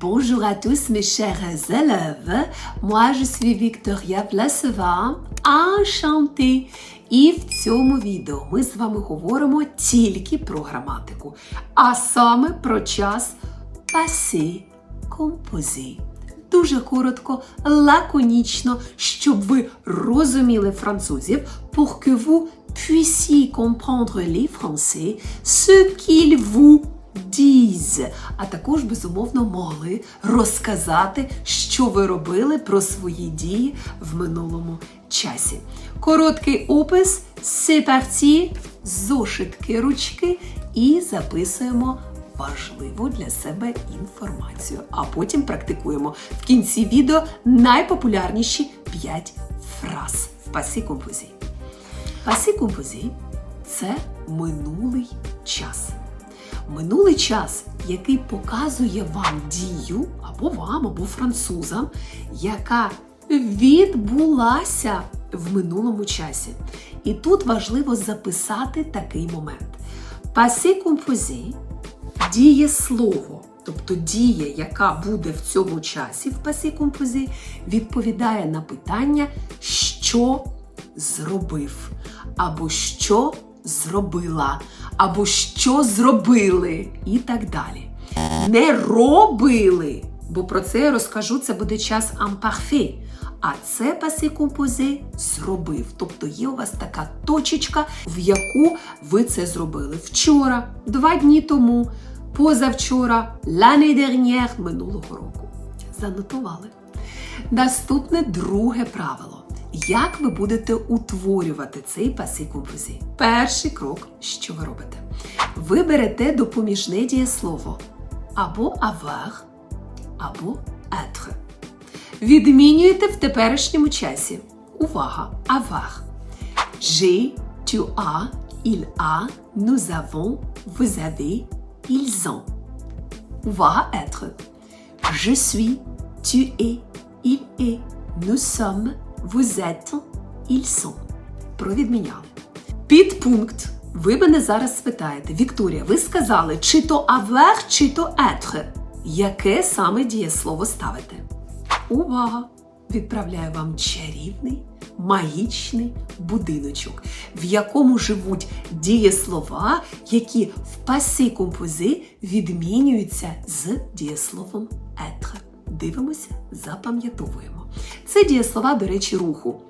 Bonjour à tous mes chers élèves. Moi je suis Victoria Vlasova. Enchantée. І в цьому відео ми з вами говоримо тільки про граматику, а саме про час passé composé. Дуже коротко, лаконічно, щоб ви розуміли французів, pour que vous puissiez comprendre les français, ce qu'ils vous disent. А також, безумовно, могли розказати, що ви робили про свої дії в минулому часі. Короткий опис, c'est зошитки, ручки і записуємо важливу для себе інформацію. А потім практикуємо в кінці відео найпопулярніші 5 фраз в пасі композі. Пасі композі це минулий час. Минулий час, який показує вам дію, або вам, або французам, яка відбулася в минулому часі. І тут важливо записати такий момент. Пасі композі дієслово, тобто дія, яка буде в цьому часі в пасі композі, відповідає на питання, що зробив, або що зробила, або що зробили, і так далі. Не робили, бо про це я розкажу, це буде час ампарфе. А це пасе композе зробив. Тобто є у вас така точечка, в яку ви це зробили вчора, два дні тому, позавчора, l'année dernière, минулого року. Занотували. Наступне друге правило. Як ви будете утворювати цей пасе композі? Перший крок, що ви робите? Ви берете допоміжне дієслово або avoir, або être. Відмінюєте в теперішньому часі. Увага! Avoir. J'ai, tu as, il a, nous avons, vous avez, ils ont. Увага être. Je suis, tu es, il est, nous sommes, vous êtes, ils sont. Провідміняли. Підпункт. Ви мене зараз спитаєте, Вікторія, ви сказали, чи то avoir, чи то être. Яке саме дієслово ставите? Увага! Відправляю вам чарівний магічний будиночок, в якому живуть дієслова, які в пасі компози відмінюються з дієсловом être. Дивимося, запам'ятовуємо. Це дієслова, до речі, руху.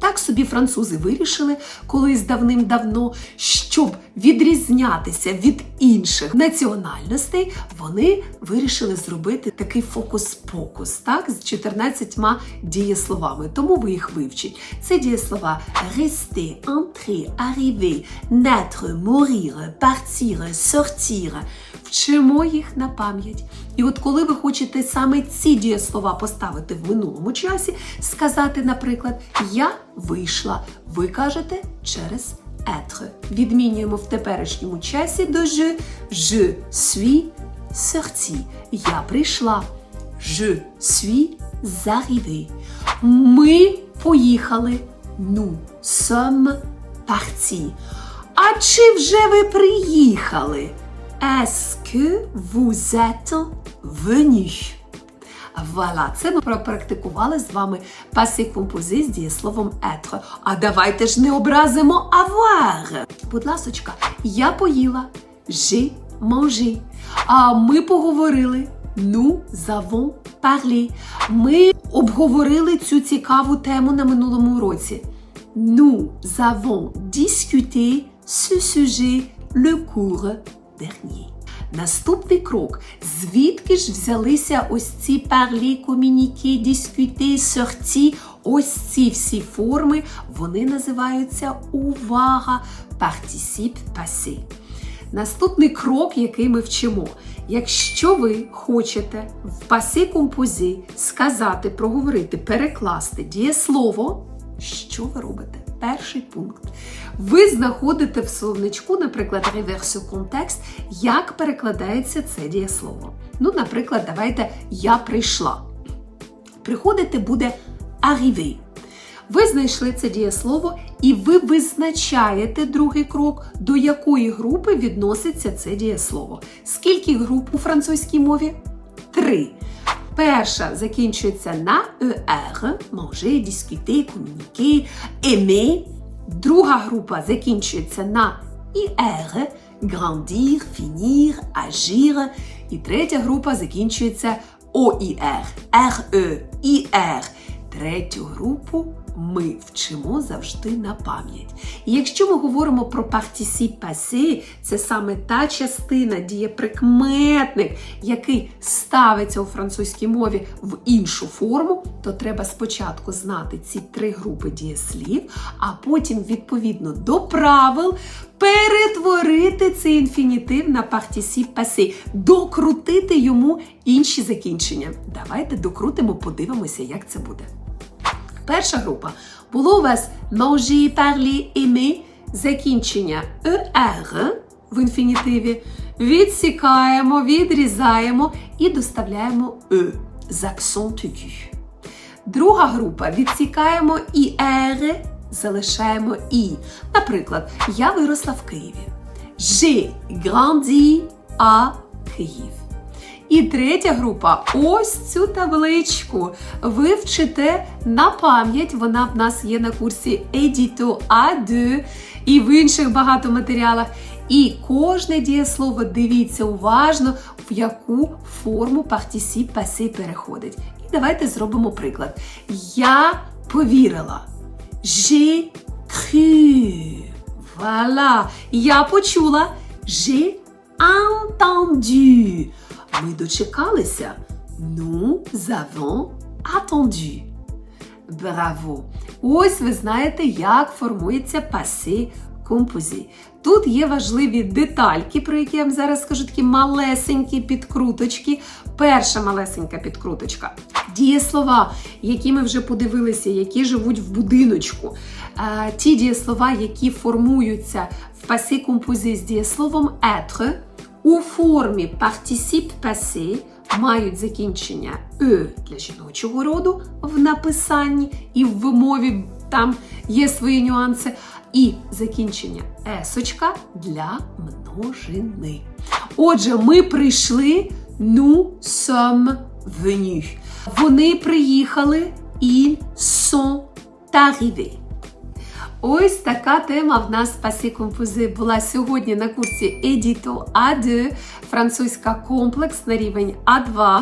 Так собі французи вирішили колись давним-давно, щоб відрізнятися від інших національностей, вони вирішили зробити такий фокус-покус, так, з 14 дієсловами. Тому ви їх вивчіть. Це дієслова rester, entrer, arriver, naître, mourir, partir, sortir. Вчимо їх на пам'ять. І от коли ви хочете саме ці дієслова поставити в минулому часі, сказати, наприклад, я вийшла, ви кажете через être. Відмінюємо в теперішньому часі до je, je suis sorti. Я прийшла. Je suis arrivé. Ми поїхали. Nous sommes partis. А чи вже ви приїхали? Est-ce que vous êtes venu? Voilà, це ми пропрактикували з вами пасі компози з дієсловом être. А давайте ж не образимо avoir. Будь ласочка, я поїла. J'ai mangé. А ми поговорили. Nous avons parlé. Ми обговорили цю цікаву тему на минулому уроці. Nous avons discuté ce sujet le cours dernier. Наступний крок. Звідки ж взялися ось ці parler, communiquer, discuter, sortir? Ось ці всі форми, вони називаються увага, participe passé. Наступний крок, який ми вчимо. Якщо ви хочете в пасі композі сказати, проговорити, перекласти дієслово, що ви робите? Перший пункт. Ви знаходите в словничку, наприклад, реверсу контекст, як перекладається це дієслово. Ну, наприклад, давайте я прийшла. Приходити буде arriver. Ви знайшли це дієслово, і ви визначаєте другий крок, до якої групи відноситься це дієслово. Скільки груп у французькій мові? три. Перша закінчується на ER – manger, discuter, communiquer, aimer. Друга група закінчується на IR – grandir, finir, agir. І третя група закінчується OIR – RE, IR. Третю групу ми вчимо завжди на пам'ять. І якщо ми говоримо про participe passé, це саме та частина дієприкметник, який ставиться у французькій мові в іншу форму, то треба спочатку знати ці три групи дієслів, а потім, відповідно до правил, перетворити цей інфінітив на participe passé, докрутити йому інші закінчення. Давайте докрутимо, подивимося, як це буде. Перша група було у вас manger, parler, aimer, закінчення er в інфінітиві. Відсікаємо, відрізаємо і доставляємо e з акцент. Друга група відсікаємо і er, залишаємо і. Наприклад, я виросла в Києві. J'ai grandi à Київ. І третя група ось цю табличку. Ви вчите на пам'ять. Вона в нас є на курсі Edito A2 і в інших багато матеріалах. І кожне дієслово дивіться уважно, в яку форму participe passé переходить. І давайте зробимо приклад. Я повірила. J'ai cru. Voilà. Я почула. J'ai entendu. Ми дочекалися. Nous avons attendu. Браво! Ось ви знаєте, як формується паси композі. Тут є важливі детальки, про які я вам зараз скажу, такі малесенькі підкруточки. Перша малесенька підкруточка. Дієслова, які ми вже подивилися, які живуть в будиночку. Е, Ті дієслова, які формуються в пасі композі з дієсловом être, у формі participe passé мають закінчення «е» для жіночого роду в написанні і в вимові там є свої нюанси, і закінчення есочка для множини. Отже, ми прийшли nous sommes venus. Вони приїхали ils sont arrivés. Ось така тема в нас пасі компози була сьогодні на курсі Edito A2, французька комплекс на рівень А2.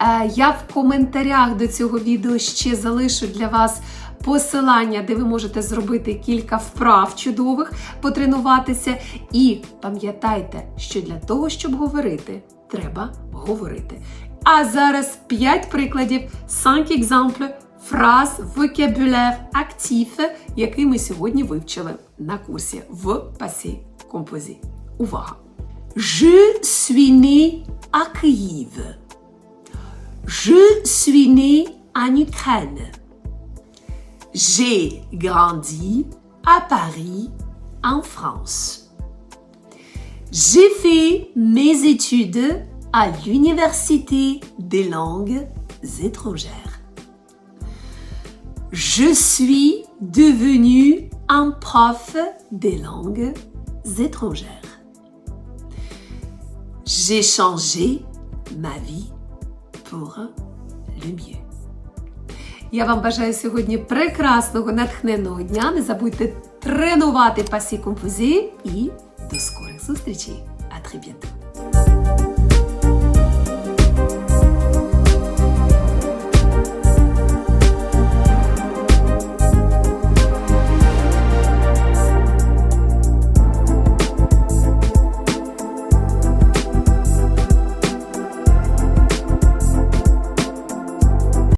Е, Я в коментарях до цього відео ще залишу для вас посилання, де ви можете зробити кілька вправ чудових, потренуватися. І пам'ятайте, що для того, щоб говорити, треба говорити. А зараз 5 прикладів, 5 exemples фраз, vocabulaire актив, який ми сьогодні вивчили на курсі в пасі композі. Увага! Je suis né à Kyiv. Je suis né en Ukraine. J'ai grandi à Paris, en France. J'ai fait mes études à l'Université des langues étrangères. Je suis devenu un prof des langues étrangères. J'ai changé ma vie pour le mieux. Я вам бажаю сьогодні прекрасного натхненного дня. Не забудьте тренувати пасі композі і до скорих зустрічей. А très bientôt!